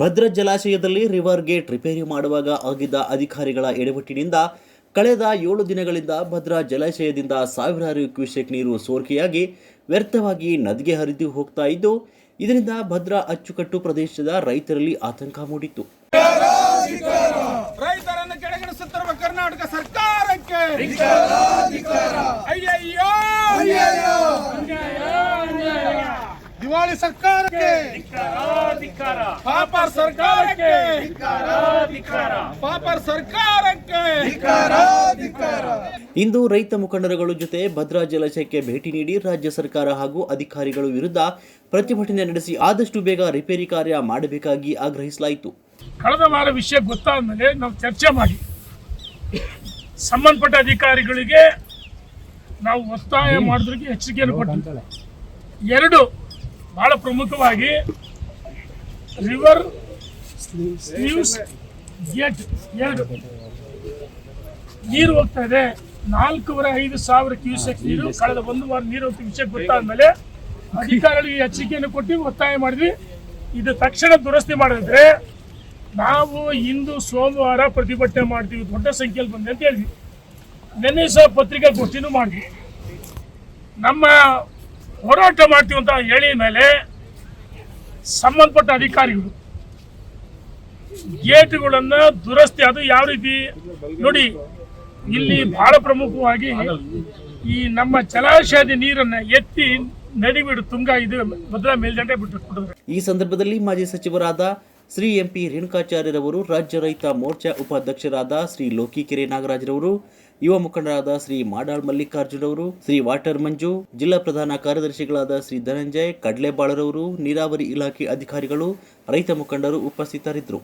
ಭದ್ರಾ ಜಲಾಶಯದಲ್ಲಿ river gate repair ಮಾಡುವಾಗ ಆಗಿದ್ದ ಅಧಿಕಾರಿಗಳ ಎಡವಟ್ಟಿನಿಂದ ಕಳೆದ ಏಳು ದಿನಗಳಿಂದ ಭದ್ರಾ ಜಲಾಶಯದಿಂದ ಸಾವಿರಾರು ಕ್ಯೂಸೆಕ್ ನೀರು ಸೋರಿಕೆಯಾಗಿ ವ್ಯರ್ಥವಾಗಿ ನದಿಗೆ ಹರಿದು ಹೋಗ್ತಾ ಇದ್ದು, ಇದರಿಂದ ಭದ್ರಾ ಅಚ್ಚುಕಟ್ಟು ಪ್ರದೇಶದ ರೈತರಲ್ಲಿ ಆತಂಕ ಮೂಡಿತ್ತು. ರೈತರನ್ನು ಕರ್ನಾಟಕ ಸರ್ಕಾರಕ್ಕೆ ಸರ್ಕಾರಕ್ಕೆ. ಪಾಪರ್ ಸರ್ಕಾರಕ್ಕೆ. ಪಾಪರ್ ಸರ್ಕಾರಕ್ಕೆ. ಇಂದು ರೈತ ಮುಖಂಡರುಗಳ ಜೊತೆ ಭದ್ರಾ ಜಲಾಶಯಕ್ಕೆ ಭೇಟಿ ನೀಡಿ ರಾಜ್ಯ ಸರ್ಕಾರ ಹಾಗೂ ಅಧಿಕಾರಿಗಳ ವಿರುದ್ಧ ಪ್ರತಿಭಟನೆ ನಡೆಸಿ ಆದಷ್ಟು ಬೇಗ ರಿಪೇರಿ ಕಾರ್ಯ ಮಾಡಬೇಕಾಗಿ ಆಗ್ರಹಿಸಲಾಯಿತು. ಕಳೆದ ವಾರ ವಿಷಯ ಗೊತ್ತಾದ ಮೇಲೆ ನಾವು ಚರ್ಚೆ ಮಾಡಿ. ಸಂಬಂಧಪಟ್ಟ ಅಧಿಕಾರಿಗಳಿಗೆ ನಾವು ಒತ್ತಾಯ ಮಾಡಿದ್ರಿಗೆ ಎಚ್ಚರಿಕೆಯನ್ನು ಕೊಟ್ಟು ಎರಡು ಬಹಳ ಪ್ರಮುಖವಾಗಿ ರಿವರ್ ಸ್ಲೀವ್ಸ್ ಗೇಟ್ ಎರಡು. ನೀರು ಹೋಗ್ತಾ ಇದೆ. ನಾಲ್ಕೂವರೆ ಐದು ಸಾವಿರ ಕ್ಯೂಸೆಕ್ ನೀರು ಕಳೆದ ಒಂದು ವಾರ ನೀರು ಹೋಗ್ತಾ ವಿಷಯ ಗೊತ್ತಾದ ಮೇಲೆ ಅಧಿಕಾರಿಗಳಿಗೆ ಎಚ್ಚರಿಕೆಯನ್ನು ಕೊಟ್ಟು ಒತ್ತಾಯ ಮಾಡಿದ್ವಿ. ಇದು ತಕ್ಷಣ ದುರಸ್ತಿ ಮಾಡಿದ್ರೆ ನಾವು ಇಂದು ಸೋಮವಾರ ಪ್ರತಿಭಟನೆ ಮಾಡ್ತೀವಿ. ದೊಡ್ಡ ಸಂಖ್ಯೆಯಲ್ಲಿ ಬಂದೆ ಅಂತ ಹೇಳಿದ್ವಿ. ನಿನ್ನೆ ಸಹ ಪತ್ರಿಕಾಗೋಷ್ಠಿನೂ ಮಾಡಿದ್ವಿ. ನಮ್ಮ ಹೋರಾಟ ಮಾಡ್ತೀವಿ ಅಂತ ಹೇಳಿ ಮೇಲೆ ಸಂಬಂಧಪಟ್ಟ ಅಧಿಕಾರಿಗಳು ಗೇಟ್ಗಳನ್ನ ದುರಸ್ತಿ, ಅದು ಯಾವ ರೀತಿ? ನೋಡಿ, ಇಲ್ಲಿ ಬಹಳ ಪ್ರಮುಖವಾಗಿ ಈ ನಮ್ಮ ಜಲಾಶಯದ ನೀರನ್ನ ಎತ್ತಿ ನದಿಬಿಡು ತುಂಗ ಇದು ಮದ್ರಾ ಮೇಲ್ದಂಡೆ ಬಿಟ್ಟು ಈ ಸಂದರ್ಭದಲ್ಲಿ ಮಾಜಿ ಸಚಿವರಾದ ಶ್ರೀ ಎಂಪಿ ರೇಣುಕಾಚಾರ್ಯರವರು ರಾಜ್ಯ ರೈತ ಮೋರ್ಚಾ ಉಪಾಧ್ಯಕ್ಷರಾದ ಶ್ರೀ ಲೋಕಿಕೆರೆ ನಾಗರಾಜರವರು, ಯುವ ಮುಖಂಡರಾದ ಶ್ರೀ ಮಾಡಾಳ್ ಮಲ್ಲಿಕಾರ್ಜುನವರು ಶ್ರೀ ವಾಟರ್ ಮಂಜು, ಜಿಲ್ಲಾ ಪ್ರಧಾನ ಕಾರ್ಯದರ್ಶಿಗಳಾದ ಶ್ರೀ ಧನಂಜಯ್ ಕಡ್ಲೆಬಾಳರವರು, ನೀರಾವರಿ ಇಲಾಖೆ ಅಧಿಕಾರಿಗಳು, ರೈತ ಮುಖಂಡರು ಉಪಸ್ಥಿತರಿದ್ದರು.